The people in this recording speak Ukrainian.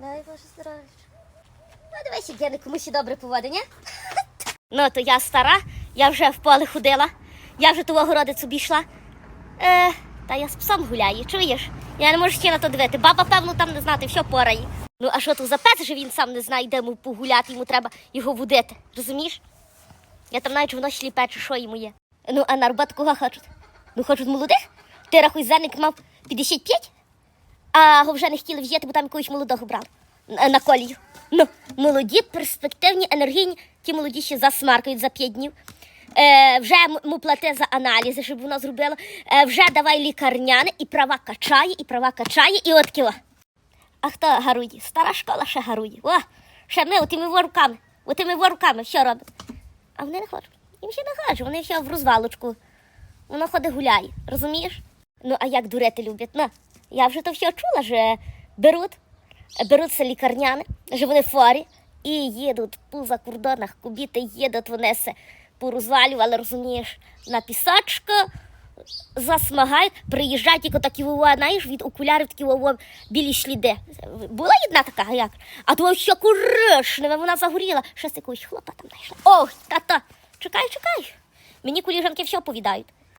Дай Боже здоров'я. Ну, дивись, як я не комусь і добре поводу. Ну, то я стара, я вже в поле ходила, я вже того городицю обійшла. Е, та я з псом гуляю, чуєш? Я не можу ще на то дивити. Баба, певно, там не знати, все порає. Ну, а що то за пес, що він сам не знає, де йому погуляти, йому треба його водити. Розумієш? Я там навіть воно сліпе, чи що йому є. Ну, а на роботу кого хочуть? Ну, хочуть молодих? Ти рахуй, зерник мав 55, а його вже не хотіли взяти, бо там якогось молодого брали на, на колію. Ну, молоді, перспективні, енергійні, ті молоді ще засмаркають за 5 днів. Е, вже му плати за аналізи, щоб воно зробило. Е, вже давай лікарняне, і права качає, і права качає, і от кіло. А хто гарує? Стара школа ще гарує. О, ще ми отими воруками, отими воруками що робить? А вони не хочуть. Їм ще не хочуть, вони ще в розвалочку. Воно ходить гуляє, розумієш? Ну, а як дурити люблять? Ну, я вже то все чула, що беруть, беруться лікарняни, що вони в форі і їдуть по закордонах, кубіти їдуть, вони се порозвалювали, розумієш, на пісочку, засмагають, приїжджають, тільки такі вова, знаєш, від окулярів такі вова, білі сліди. Була одна така, як? А то що коришневе, вона загоріла. Щось якогось хлопа там знайшла. Ой, та-та, чекай, чекай. Мені коліжанки все повідають.